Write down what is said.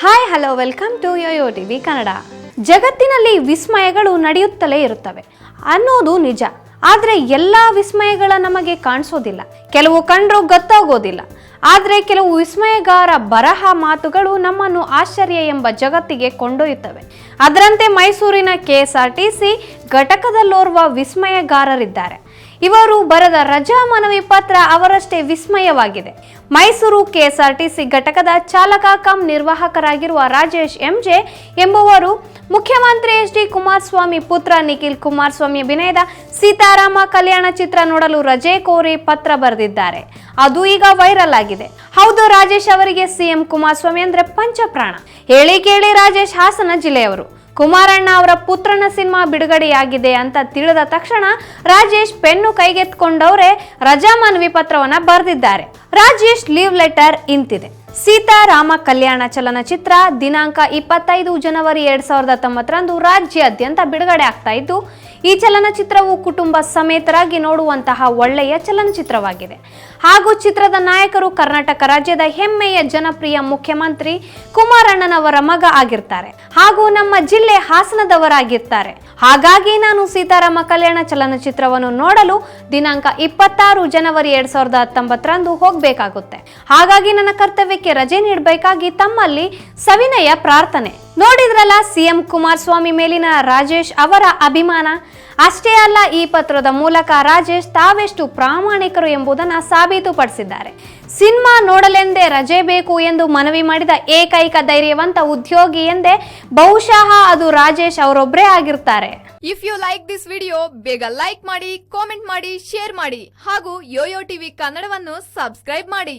Hi hello welcome to Yoyo TV Kannada ಜಗತ್ತಿನಲ್ಲಿ ವಿಸ್ಮಯಗಳು ನಡೆಯುತ್ತಲೇ ಇರುತ್ತವೆ. ಅನ್ನೋದು ನಿಜ. ಆದರೆ ಎಲ್ಲ ವಿಸ್ಮಯಗಳ ನಮಗೆ ಕಾಣಿಸೋದಿಲ್ಲ. ಕೆಲವು ಕಂಡ್ರೂ ಗೊತ್ತಾಗೋದಿಲ್ಲ. ಆದರೆ ಕೆಲವು ವಿಸ್ಮಯಗಾರ ಬರಹ ಮಾತುಗಳು ನಮ್ಮನ್ನು ಆಶ್ಚರ್ಯ ಎಂಬ ಜಗತ್ತಿಗೆ ಕೊಂಡೊಯ್ಯುತ್ತವೆ. ಅದರಂತೆ ಮೈಸೂರಿನ ಕೆಎಸ್ಆರ್ ಟಿ ಸಿ ಘಟಕದಲ್ಲೋರ್ವ ವಿಸ್ಮಯಗಾರರಿದ್ದಾರೆ. ಇವರು ಬರೆದ ರಜಾ ಮನವಿ ಪತ್ರ ಅವರಷ್ಟೇ ವಿಸ್ಮಯವಾಗಿದೆ. ಮೈಸೂರು ಕೆಎಸ್ಆರ್ಟಿಸಿ ಘಟಕದ ಚಾಲಕ ಕಂ ನಿರ್ವಾಹಕರಾಗಿರುವ ರಾಜೇಶ್ ಎಂಜೆ ಎಂಬುವರು ಮುಖ್ಯಮಂತ್ರಿ ಎಚ್ ಡಿ ಕುಮಾರಸ್ವಾಮಿ ಪುತ್ರ ನಿಖಿಲ್ ಕುಮಾರಸ್ವಾಮಿ ಅಭಿನಯದ ಸೀತಾರಾಮ ಕಲ್ಯಾಣ ಚಿತ್ರ ನೋಡಲು ರಜೆ ಕೋರಿ ಪತ್ರ ಬರೆದಿದ್ದಾರೆ. ಅದು ಈಗ ವೈರಲ್ ಆಗಿದೆ. ಹೌದು ರಾಜೇಶ್ ಅವರಿಗೆ ಸಿಎಂ ಕುಮಾರಸ್ವಾಮಿ ಅಂದ್ರೆ ಪಂಚಪ್ರಾಣ. ಹೇಳಿ ಕೇಳಿ ರಾಜೇಶ್ ಹಾಸನ ಜಿಲ್ಲೆಯವರು. ಕುಮಾರಣ್ಣ ಅವರ ಪುತ್ರನ ಸಿನಿಮಾ ಬಿಡುಗಡೆಯಾಗಿದೆ ಅಂತ ತಿಳಿದ ತಕ್ಷಣ ರಾಜೇಶ್ ಪೆನ್ನು ಕೈಗೆತ್ಕೊಂಡವರೇ ರಜಾ ಮನವಿ ಪತ್ರವನ್ನ ಬರೆದಿದ್ದಾರೆ. ರಾಜೇಶ್ ಲೀವ್ ಲೆಟರ್ ಇಂತಿದೆ. ಸೀತಾರಾಮ ಕಲ್ಯಾಣ ಚಲನಚಿತ್ರ ದಿನಾಂಕ ಇಪ್ಪತ್ತೈದು ಜನವರಿ ಎರಡ್ ಸಾವಿರದ ಹತ್ತೊಂಬತ್ತರಂದು ರಾಜ್ಯಾದ್ಯಂತ ಬಿಡುಗಡೆ ಆಗ್ತಾ ಇದ್ದು, ಈ ಚಲನಚಿತ್ರವು ಕುಟುಂಬ ಸಮೇತರಾಗಿ ನೋಡುವಂತಹ ಒಳ್ಳೆಯ ಚಲನಚಿತ್ರವಾಗಿದೆ. ಹಾಗೂ ಚಿತ್ರದ ನಾಯಕರು ಕರ್ನಾಟಕ ರಾಜ್ಯದ ಹೆಮ್ಮೆಯ ಜನಪ್ರಿಯ ಮುಖ್ಯಮಂತ್ರಿ ಕುಮಾರಣ್ಣನವರ ಮಗ ಆಗಿರ್ತಾರೆ. ಹಾಗೂ ನಮ್ಮ ಜಿಲ್ಲೆ ಹಾಸನದವರಾಗಿರ್ತಾರೆ. ಹಾಗಾಗಿ ನಾನು ಸೀತಾರಾಮ ಕಲ್ಯಾಣ ಚಲನಚಿತ್ರವನ್ನು ನೋಡಲು ದಿನಾಂಕ ಇಪ್ಪತ್ತಾರು ಜನವರಿ ಎರಡ್ ಸಾವಿರದ ಹತ್ತೊಂಬತ್ತರಂದು ಹೋಗಬೇಕಾಗುತ್ತೆ. ಹಾಗಾಗಿ ನನ್ನ ಕರ್ತವ್ಯಕ್ಕೆ ರಜೆ ನೀಡಬೇಕಾಗಿ ತಮ್ಮಲ್ಲಿ ಸವಿನಯ ಪ್ರಾರ್ಥನೆ. ನೋಡಿದ್ರಲ್ಲ ಸಿಎಂ ಕುಮಾರಸ್ವಾಮಿ ಮೇಲಿನ ರಾಜೇಶ್ ಅವರ ಅಭಿಮಾನ? ಅಷ್ಟೇ ಅಲ್ಲ, ಈ ಪತ್ರದ ಮೂಲಕ ರಾಜೇಶ್ ತಾವೆಷ್ಟು ಪ್ರಾಮಾಣಿಕರು ಎಂಬುದನ್ನು ಸಾಬೀತುಪಡಿಸಿದ್ದಾರೆ. ಸಿನಿಮಾ ನೋಡಲೆಂದೇ ರಜೆ ಬೇಕು ಎಂದು ಮನವಿ ಮಾಡಿದ ಏಕೈಕ ಧೈರ್ಯವಂತ ಉದ್ಯೋಗಿ ಎಂದೇ ಬಹುಶಃ ಅದು ರಾಜೇಶ್ ಅವರೊಬ್ಬರೇ ಆಗಿರ್ತಾರೆ. If you like this video ಬೇಗ ಲೈಕ್ ಮಾಡಿ ಕಾಮೆಂಟ್ ಮಾಡಿ ಶೇರ್ ಮಾಡಿ ಹಾಗೂ ಯೋಯೋ ಟಿವಿ ಕನ್ನಡವನ್ನು ಸಬ್ಸ್ಕ್ರೈಬ್ ಮಾಡಿ.